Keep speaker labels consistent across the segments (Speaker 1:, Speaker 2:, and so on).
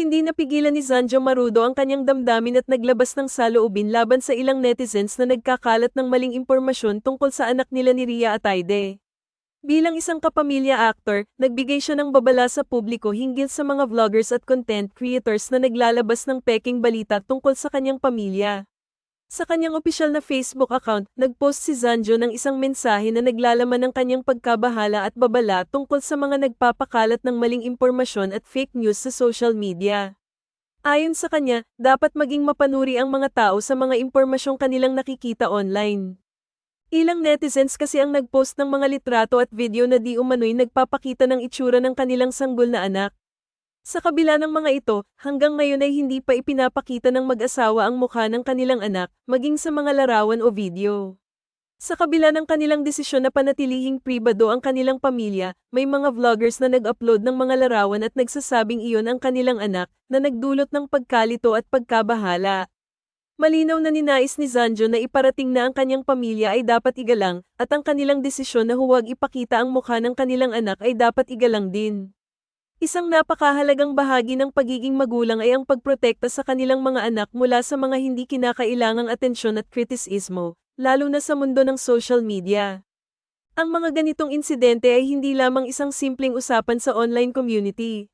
Speaker 1: Hindi napigilan ni Zanjo Marudo ang kanyang damdamin at naglabas ng saloobin laban sa ilang netizens na nagkakalat ng maling impormasyon tungkol sa anak nila ni Ria Ataide. Bilang isang kapamilya actor, nagbigay siya ng babala sa publiko hinggil sa mga vloggers at content creators na naglalabas ng peking balita tungkol sa kanyang pamilya. Sa kanyang opisyal na Facebook account, nagpost si Zanjo ng isang mensahe na naglalaman ng kanyang pagkabahala at babala tungkol sa mga nagpapakalat ng maling impormasyon at fake news sa social media. Ayon sa kanya, dapat maging mapanuri ang mga tao sa mga impormasyong kanilang nakikita online. Ilang netizens kasi ang nagpost ng mga litrato at video na di umano'y nagpapakita ng itsura ng kanilang sanggol na anak. Sa kabila ng mga ito, hanggang ngayon ay hindi pa ipinapakita ng mag-asawa ang mukha ng kanilang anak, maging sa mga larawan o video. Sa kabila ng kanilang desisyon na panatilihing pribado ang kanilang pamilya, may mga vloggers na nag-upload ng mga larawan at nagsasabing iyon ang kanilang anak, na nagdulot ng pagkalito at pagkabahala. Malinaw na ninais ni Zanjo na iparating na ang kanyang pamilya ay dapat igalang, at ang kanilang desisyon na huwag ipakita ang mukha ng kanilang anak ay dapat igalang din. Isang napakahalagang bahagi ng pagiging magulang ay ang pagprotekta sa kanilang mga anak mula sa mga hindi kinakailangang atensyon at kritisismo, lalo na sa mundo ng social media. Ang mga ganitong insidente ay hindi lamang isang simpleng usapan sa online community.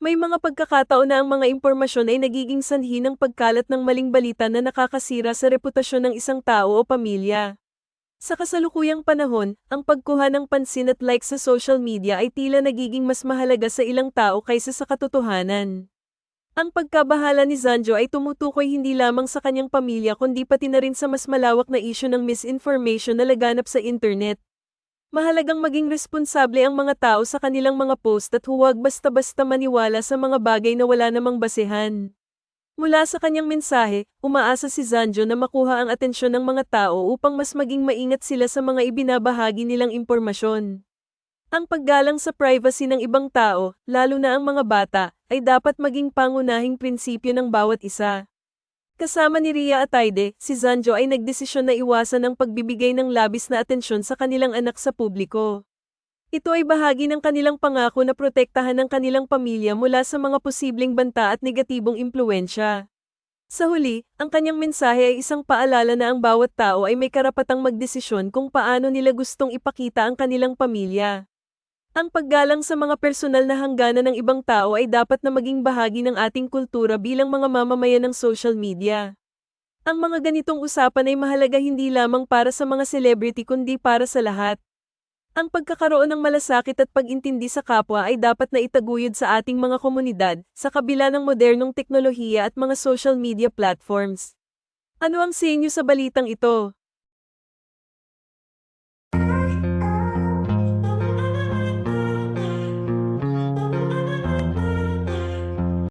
Speaker 1: May mga pagkakataon na ang mga impormasyon ay nagiging sanhi ng pagkalat ng maling balita na nakakasira sa reputasyon ng isang tao o pamilya. Sa kasalukuyang panahon, ang pagkuha ng pansin at like sa social media ay tila nagiging mas mahalaga sa ilang tao kaysa sa katotohanan. Ang pagkabahala ni Zanjo ay tumutukoy hindi lamang sa kanyang pamilya kundi pati na rin sa mas malawak na isyu ng misinformation na laganap sa internet. Mahalagang maging responsable ang mga tao sa kanilang mga post at huwag basta-basta maniwala sa mga bagay na wala namang basehan. Mula sa kanyang mensahe, umaasa si Zanjo na makuha ang atensyon ng mga tao upang mas maging maingat sila sa mga ibinabahagi nilang impormasyon. Ang paggalang sa privacy ng ibang tao, lalo na ang mga bata, ay dapat maging pangunahing prinsipyo ng bawat isa. Kasama ni Ria Ataide, si Zanjo ay nagdesisyon na iwasan ang pagbibigay ng labis na atensyon sa kanilang anak sa publiko. Ito ay bahagi ng kanilang pangako na protektahan ang kanilang pamilya mula sa mga posibleng banta at negatibong impluensya. Sa huli, ang kanyang mensahe ay isang paalala na ang bawat tao ay may karapatang magdesisyon kung paano nila gustong ipakita ang kanilang pamilya. Ang paggalang sa mga personal na hangganan ng ibang tao ay dapat na maging bahagi ng ating kultura bilang mga mamamayan ng social media. Ang mga ganitong usapan ay mahalaga hindi lamang para sa mga celebrity kundi para sa lahat. Ang pagkakaroon ng malasakit at pag-intindi sa kapwa ay dapat na itaguyod sa ating mga komunidad, sa kabila ng modernong teknolohiya at mga social media platforms. Ano ang sa inyo sa balitang ito?